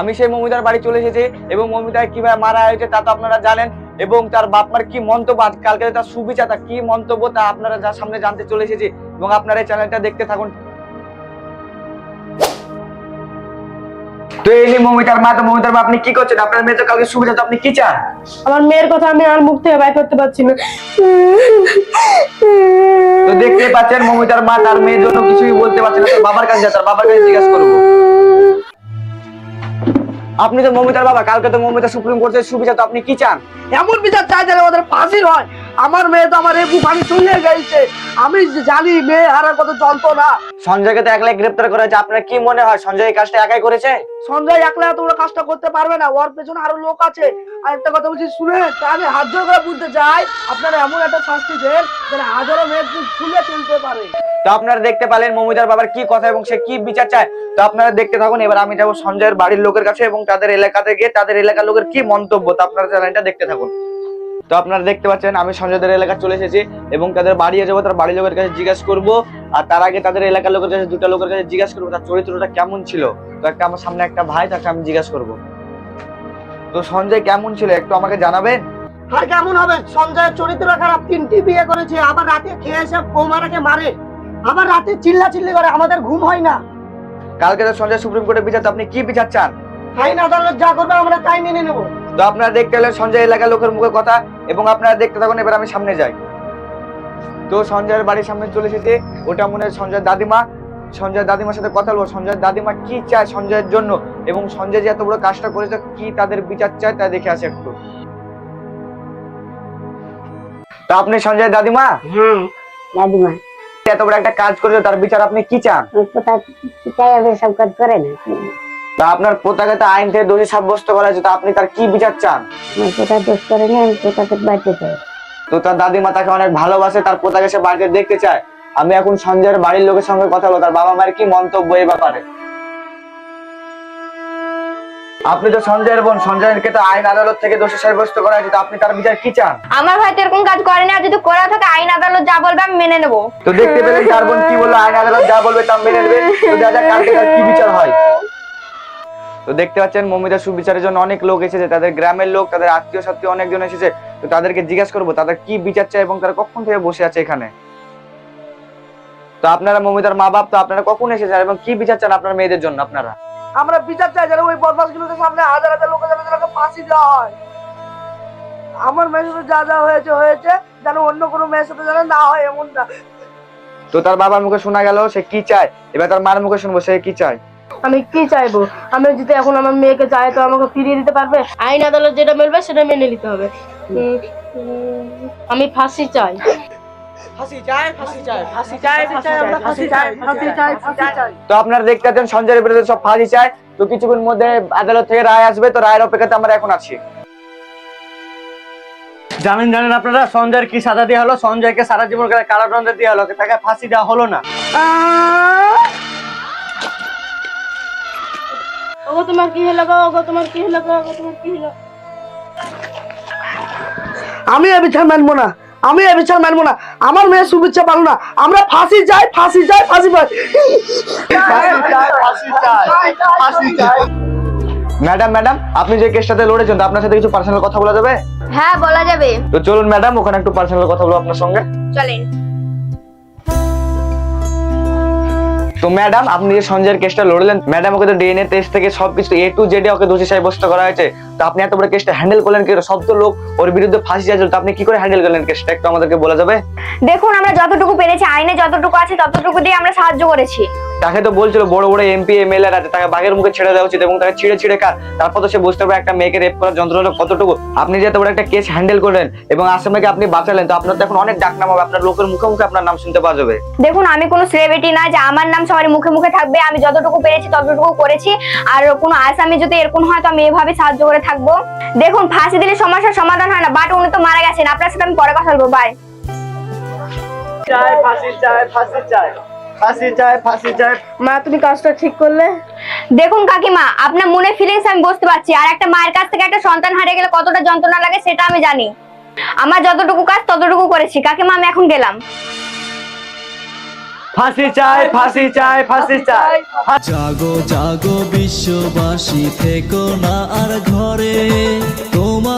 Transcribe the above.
আমি সেই মমিতার বাড়ি চলে এসেছি এবং মমিতাকে কীভাবে মারা হয়েছে তা তো আপনারা জানেন এবং তার বাপমার কি মন্তব্য কালকে তার সুবিচার তার কি মন্তব্য তা আপনারা যার সামনে জানতে চলে এসেছি এবং আপনারা এই চ্যানেলটা দেখতে থাকুন। তো এই নিয়ে মমিতার মা তো মমিতার মা আপনি কি করছেন? আপনার মেয়ে তো কালকে সুবিধা তো আপনি কি চান? আমার মেয়ের কথা আমি আর মুখ থেকে বাইর করতে পারছি না। তো দেখতে পাচ্ছেন মমিতার মা তার মেয়ের জন্য কিছুই বলতে পারছে না। তার বাবার কাছে তার বাবার কাছে জিজ্ঞাসা করব। আপনি তো মমিতার বাবা, কালকে তো মমিতা সুপ্রিম কোর্টের সুবিধা তো আপনি কি চান? এমন বিচার চাই যেন ওদের ফাঁসির হয়। আমার মেয়ে তো আমার রেপু পানি চলে গেছে। আমি জানি মেয়ে হারার কত যন্ত্রণা। সঞ্জয়কে তো একলাই গ্রেপ্তার করা হয়েছে আপনার কি মনে হয়? সঞ্জয় এই কাজটা একাই করেছে? সঞ্জয় একলা বড় কাজটা করতে পারবে না ওর পেছনে আরও লোক আছে। আর একটা কথা বলছি শুনে আমি হাত জোর করে বুঝতে চাই আপনারা এমন একটা শাস্তি দেন যেন হাজারো চুল খুলে চলতে পারে। তো আপনারা দেখতে পেলেন মমিতার বাবার কি কথা এবং সে কি বিচার চায়। তো আপনারা দেখতে থাকুন এবার আমি যাব সঞ্জয়ের বাড়ির লোকের কাছে এবং তাদের এলাকাতে গিয়ে তাদের এলাকার লোকের কি মন্তব্য তো আপনারা চ্যানেলটা দেখতে থাকুন। তো আপনারা দেখতে পাচ্ছেন আমি সঞ্জয়দের এলাকা চলে এসেছি এবং তাদের বাড়ি যাব তার বাড়ির লোকের কাছে জিজ্ঞাসা করব। আর তার আগে তাদের এলাকার লোকের কাছে দুটা লোকের কাছে জিজ্ঞাসা করব তার চরিত্রটা কেমন ছিল? তো একটা আমার সামনে একটা ভাই তাকে আমি জিজ্ঞাসা করব। তো সঞ্জয় কেমন ছিল? একটু আমাকে জানাবেন? আর কেমন হবে? সঞ্জয়ের চরিত্র খারাপ তিনটি বিয়ে করেছে আবার রাতে খেয়ে এসে বৌমারাকে মারে। আবার রাতে চিল্লা চিল্লি করে আমাদের ঘুম হয় না। কালকে তো সঞ্জয় সুপ্রিম কোর্টে বিচার তো আপনি কি বিচার চান? আইন আদালত যা করবে আমরা তাই মেনে নেব। তো আপনারা দেখতে পেলেন সঞ্জয় এলাকার লোকের মুখে কথা এবং আপনারা দেখতে থাকুন এবার আমি সামনে যাই। তো সঞ্জয়ের বাড়ির সামনে চলে এসেছে। ওটা মনে হয় সঞ্জয়ের দাদিমা। সঞ্জয় দাদিমার সাথে কথা বলব। সঞ্জয় দাদিমা কি চায় সঞ্জয়ের জন্য এবং সঞ্জয় যে এত বড় কাজটা করেছে কি তাদের বিচার চায় তা দেখে আসে একটু। তো আপনি সঞ্জয় দাদিমা? হ্যাঁ দাদিমা। এত বড় একটা কাজ করেছে তার বিচার আপনি কি চান? সব কাজ করে না। তা আপনার পোতাকে তো আইন থেকে দোষী সাব্যস্ত করা হয়েছে তা আপনি তার কি বিচার চান? আমার কোথায় দোষ করে আমি কোথাতে বাড়তে চাই তো তার দাদিমা তাকে অনেক ভালোবাসে তার পোতাকে সে বাড়িতে দেখতে চায়। আমি এখন সঞ্জয়ের বাড়ির লোকের সঙ্গে কথা বলব তার বাবা মায়ের কি মন্তব্য এই ব্যাপারে? আপনি তো সঞ্জয়ের বোন সঞ্জয়কে তো আইন আদালত থেকে দোষী সাব্যস্ত করা হয়েছে তো আপনি তার বিচার কি চান? আমার ভাই তো এরকম কাজ করেনি আর যদি করা থাকে আইন আদালত যা বলবে আমি মেনে নেব। তো দেখতে পেলেন তার বোন কি বলল আইন আদালত যা বলবে তা মেনে নেবে। তো দেখা কালকে তার কি বিচার হয়। তো দেখতে পাচ্ছেন মমিতা সুবিচারের জন্য অনেক লোক এসেছে তাদের গ্রামের লোক তাদের আত্মীয় সাত্মীয় অনেকজন এসেছে। তো তাদেরকে জিজ্ঞাসা করব তাদের কি বিচার চায় এবং তারা কখন থেকে বসে আছে এখানে? তো আপনারা মমিতার মা বাপ তো আপনারা কখন এসেছেন এবং কি বিচার চান আপনার মেয়েদের জন্য আপনারা? আমরা বিচার চাই যেন ওই বদমাস সামনে হাজার হাজার লোকের সামনে যেন ফাঁসি দেওয়া হয়। আমার মেয়ের সাথে যা যা হয়েছে হয়েছে যেন অন্য কোনো মেয়ের সাথে যেন না হয় এমন না তো তার বাবার মুখে শোনা গেল সে কি চায়? এবার তার মার মুখে শুনব সে কি চায়? আমি কি চাইব? আমি যদি এখন আমার মেয়েকে চাই তো আমাকে ফিরিয়ে দিতে পারবে? আইন আদালত যেটা বলবে সেটা মেনে নিতে হবে। আমি ফাঁসি চাই। ফাঁসি তো আপনারা দেখতে পাচ্ছেন সঞ্জয়ের বিরুদ্ধে সব ফাঁসি চায় তো কিছুক্ষণ মধ্যে আদালত থেকে রায় আসবে তো রায়ের অপেক্ষাতে আমরা এখন আছি। জানেন জানেন আপনারা? সঞ্জয়ের কি সাজা দেওয়া হলো? সঞ্জয়কে সারা জীবন কারাদণ্ড দেওয়া হলো তাকে ফাঁসি দেওয়া হলো না। ওগো তোমার কি হলো গো? ওগো তোমার কি হলো গো? ওগো তোমার কি হলো? আমি এ বিচার মানবো না। আমি এ বিচার মানবো না। আমার মেয়ে সুবিচ্ছা পারো না। আমরা ফাঁসি যাই ফাঁসি যাই ফাঁসি পাই। ম্যাডাম ম্যাডাম আপনি যে কেসটাতে লড়েছেন তো আপনার সাথে কিছু পার্সোনাল কথা বলা যাবে? হ্যাঁ বলা যাবে। তো চলুন ম্যাডাম ওখানে একটু পার্সোনাল কথা বলব আপনার সঙ্গে। চলেন। তো ম্যাডাম, আপনি যে সঞ্জয়ের কেসটা লড়লেন, ম্যাডাম ওকে তো ডিএনএ টেস্ট থেকে সবকিছু এ টু জেডে ওকে দোষী সাব্যস্ত করা হয়েছে। তো আপনি এত বড় কেসটা হ্যান্ডেল করলেন কি? সব তো লোক ওর বিরুদ্ধে ফাঁসি চাইছিল তো আপনি কি করে হ্যান্ডেল করলেন কেসটা একটু আমাদেরকে বলা যাবে? দেখুন আমরা যতটুকু পেরেছি আইনে যতটুকু আছে ততটুকু দিয়ে আমরা সাহায্য করেছি। তাকে তো বলছিল বড় বড় এমপি এমএলএ আছে তাকে বাঘের মুখে ছেড়ে দেওয়া উচিত এবং তাকে ছিঁড়ে ছিঁড়ে কার? তারপর তো সে বুঝতে পারবে একটা মেয়েকে রেপ করার যন্ত্রণা কতটুকু। আপনি যে এত বড় একটা কেস হ্যান্ডেল করলেন এবং আসামিকে আপনি বাঁচালেন তো আপনার তো এখন অনেক ডাক নাম হবে আপনার লোকের মুখে মুখে আপনার নাম শুনতে পাওয়া যাবে। দেখুন আমি কোনো সেলিব্রিটি না যে আমার নাম সবার মুখে মুখে থাকবে আমি যতটুকু পেরেছি ততটুকু করেছি। আর কোনো আসামি যদি এরকম হয় তো আমি এভাবে সাহায্য করে থাকব। দেখুন ফাঁসি দিলে সমস্যার সমাধান হয় না বাট উনি তো মারা গেছেন। আপনার সাথে আমি পরে কথা বলব বাই মা তুমি কাজটা ঠিক করলে? দেখুন কাকিমা আপনার মনে ফিলিংস আমি বুঝতে পারছি। আর একটা মায়ের কাছ থেকে একটা সন্তান হারিয়ে গেলে কতটা যন্ত্রণা লাগে সেটা আমি জানি। আমার যতটুকু কাজ ততটুকু করেছি। কাকিমা আমি এখন গেলাম। ফাঁসি চাই ফাঁসি চাই ফাঁসি চাই। জাগো জাগো বিশ্ববাসী থেকো না আর ঘরে।